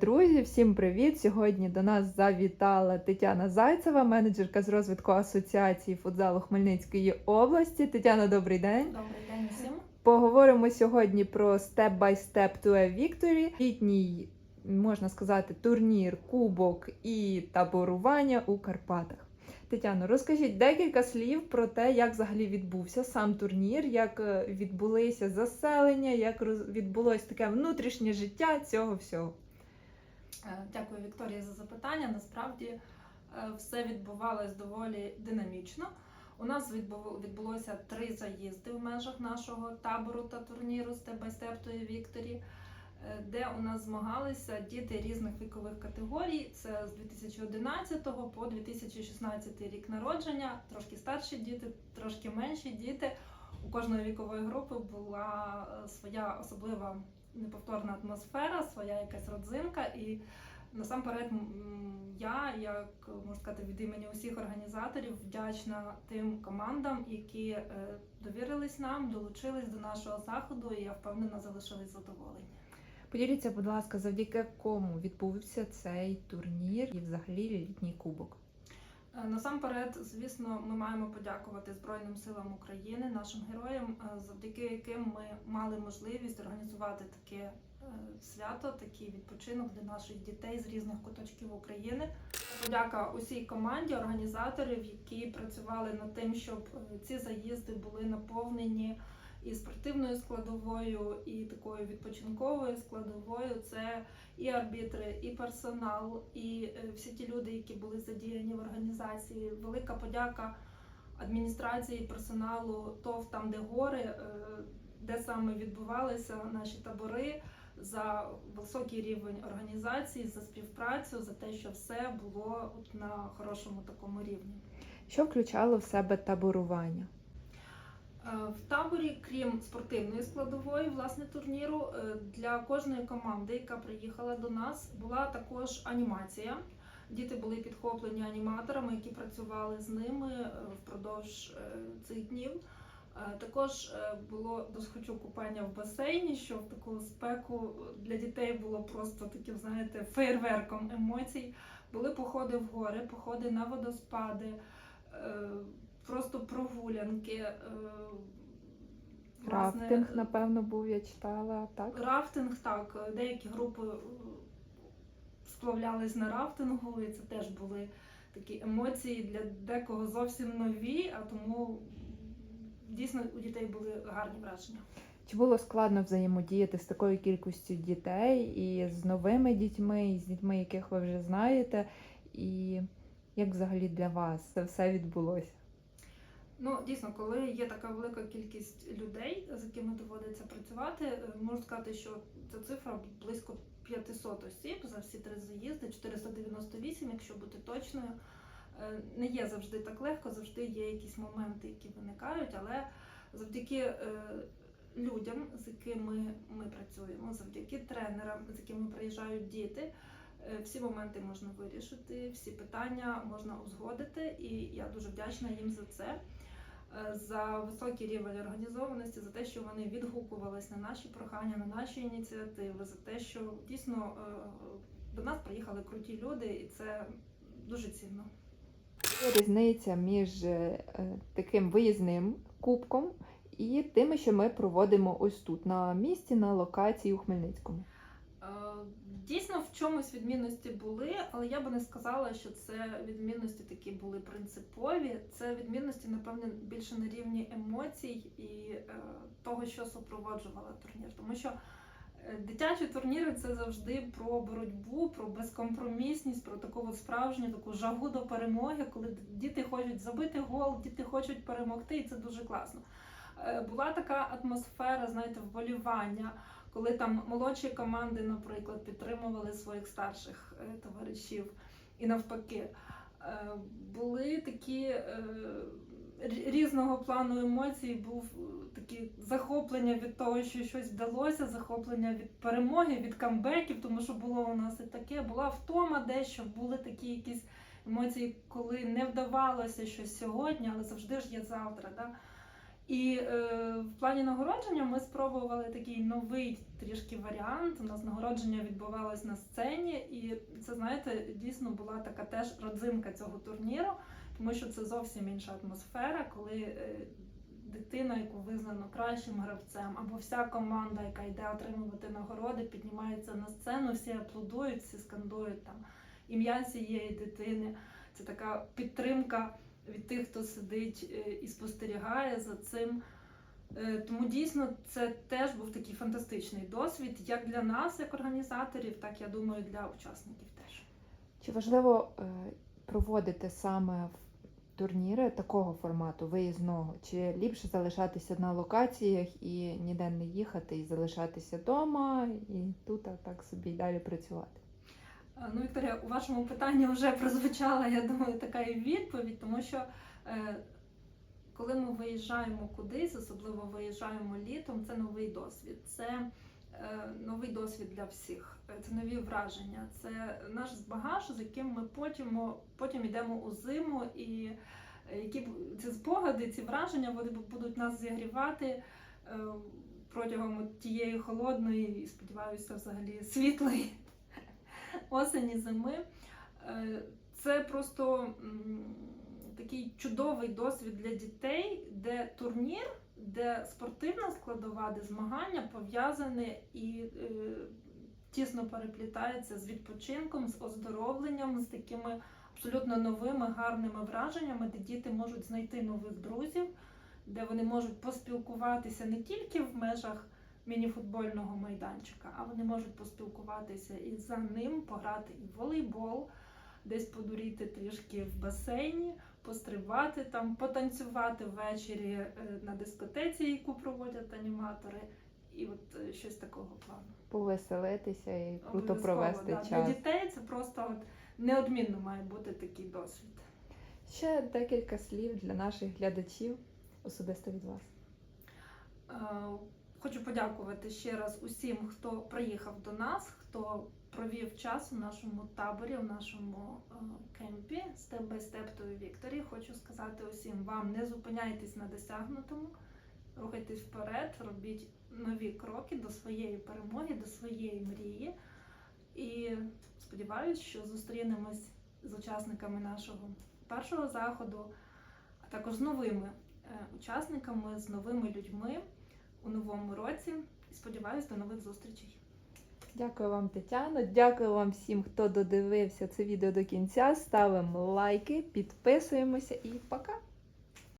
Друзі, всім привіт! Сьогодні до нас завітала Тетяна Зайцева, менеджерка з розвитку асоціації футзалу Хмельницької області. Тетяна, добрий день. Добрий день усім. Поговоримо сьогодні про Step by Step to a Victory, літній, можна сказати, турнір, кубок і таборування у Карпатах. Тетяно, розкажіть декілька слів про те, як взагалі відбувся сам турнір, як е, відбулися заселення, як відбулось таке внутрішнє життя цього всього. Е, Дякую, Вікторія, за запитання. Насправді е, все відбувалось доволі динамічно. У нас відбулося три заїзди в межах нашого табору та турніру to Victory, е, де у нас змагалися діти різних вікових категорій. Це з 2011 по 2016 рік народження, трошки старші діти, трошки менші діти. У кожної вікової групи була своя особлива неповторна атмосфера, своя якась родзинка. І насамперед я, як можна сказати, від імені усіх організаторів, вдячна тим командам, які е, довірились нам, долучились до нашого заходу, і я впевнена залишились задоволені. Поділіться, будь ласка, завдяки кому відбувся цей турнір і взагалі літній кубок. Е, Насамперед, звісно, ми маємо подякувати Збройним силам України, нашим героям, е, завдяки яким ми мали можливість організувати таке е, свято, такий відпочинок для наших дітей з різних куточків України. Подяка усій команді організаторів, які працювали над тим, щоб ці заїзди були наповнені і спортивною складовою, і такою відпочинковою складовою. Це і арбітри, і персонал, і е, всі ті люди, які були задіяні в організації. Велика подяка адміністрації, персоналу ТОВ там, де гори, е, де саме відбувалися наші табори. За високий рівень організації, за співпрацю, за те, що все було на хорошому такому рівні. Що включало в себе таборування? Е, В таборі, крім спортивної складової, власне, турніру, е, для кожної команди, яка приїхала до нас, була також анімація. Діти були підхоплені аніматорами, які працювали з ними е, впродовж цих днів. Також було досхочу купання в басейні, що в таку спеку для дітей було просто таким, знаєте, фейерверком емоцій. Були походи в гори, походи на водоспади, просто прогулянки. е, власне, Рафтинг, напевно, був, я читала, так? Рафтинг, так. Деякі групи е, сплавлялись на рафтингу, і це теж були такі емоції для декого зовсім нові, а тому дійсно у дітей були гарні враження. Чи було складно взаємодіяти з такою кількістю дітей і з новими дітьми, і з дітьми, яких ви вже знаєте? І як взагалі для вас це все відбулося? Ну, дійсно, коли є така велика кількість людей, з якими доводиться працювати, е, можу сказати, що ця цифра близько 500 осіб за всі три заїзди, 498, якщо бути точною. Е, Не є завжди так легко, завжди є якісь моменти, які виникають, але завдяки е, людям, з якими ми працюємо, завдяки тренерам, з якими приїжджають діти, всі моменти можна вирішити, всі питання можна узгодити, і я дуже вдячна їм за це за високий рівень організованості, за те, що вони відгукувались на наші прохання, на наші ініціативи, за те, що дійсно е, до нас приїхали круті люди, і це дуже цінно. Різниця між е, таким виїзним кубком і тими, що ми проводимо ось тут, на місці, на локації у Хмельницькому. Дійсно, в чомусь відмінності були, але я би не сказала, що це відмінності такі були принципові. Це відмінності, напевне, більше на рівні емоцій і е, того, що супроводжувало турнір. Тому що е, дитячі турніри це завжди про боротьбу, про безкомпромісність, про таку справжню таку жагу до перемоги, коли діти хочуть забити гол, діти хочуть перемогти, і це дуже класно. Е, Була така атмосфера, знаєте, вболівання коли там молодші команди, наприклад, підтримували своїх старших е, товаришів, і навпаки, Е, були такі е, різного плану емоцій, був такі захоплення від того, що щось вдалося, захоплення від перемоги, від камбеків, тому що було у нас і таке, була втома дещо, були такі якісь емоції, коли не вдавалося щось сьогодні, але завжди ж є завтра. Да? І е, в плані нагородження ми спробували такий новий трішки варіант. У нас нагородження відбувалось на сцені, і це, знаєте, дійсно була така теж родзинка цього турніру, тому що це зовсім інша атмосфера, коли е, дитина, яку визнано кращим гравцем, або вся команда, яка йде отримувати нагороди, піднімається на сцену, всі аплодують, всі скандують там ім'я цієї дитини. Це така підтримка від тих, хто сидить е, і спостерігає за цим. Е, Тому дійсно це теж був такий фантастичний досвід, як для нас, як організаторів, так я думаю, для учасників теж. Чи важливо е, проводити саме турніри такого формату, виїзного? Чи ліпше залишатися на локаціях і ніде не їхати, і залишатися вдома, і тут так собі далі працювати? Ну, Вікторія, у вашому питанні вже прозвучала, я думаю, така і відповідь, тому що е, коли ми виїжджаємо кудись, особливо виїжджаємо літом, це новий досвід. Це е, новий досвід для всіх. Це нові враження, це наш багаж, з яким ми потім, потім йдемо у зиму, і е, які ці спогади, ці враження вони будуть нас зігрівати е, протягом тієї холодної, і сподіваюся, взагалі світлої осені, зими. Е, Це просто такий чудовий досвід для дітей, де турнір, де спортивна складова, де змагання пов'язані і е, тісно переплітається з відпочинком, з оздоровленням, з такими абсолютно новими гарними враженнями, де діти можуть знайти нових друзів, де вони можуть поспілкуватися не тільки в межах мініфутбольного майданчика, а вони можуть поспілкуватися і за ним, пограти і в волейбол, десь подуріти трішки в басейні, пострибати там, потанцювати ввечері е, на дискотеці, яку проводять аніматори, і от е, щось такого плану. Повеселитися і круто провести да. час. Для дітей це просто от неодмінно має бути такий досвід. Ще декілька слів для наших глядачів, особисто від вас. Хочу подякувати ще раз усім, хто приїхав до нас, хто провів час у нашому таборі, у нашому е, кемпі Step by Step to Victory. Хочу сказати усім вам, не зупиняйтесь на досягнутому, рухайтесь вперед, робіть нові кроки до своєї перемоги, до своєї мрії. І сподіваюся, що зустрінемось з учасниками нашого першого заходу, а також з новими е, учасниками, з новими людьми у новому році. І сподіваюсь, до нових зустрічей. Дякую вам, Тетяно. Дякую вам всім, хто додивився це відео до кінця. Ставимо лайки, підписуємося і пока!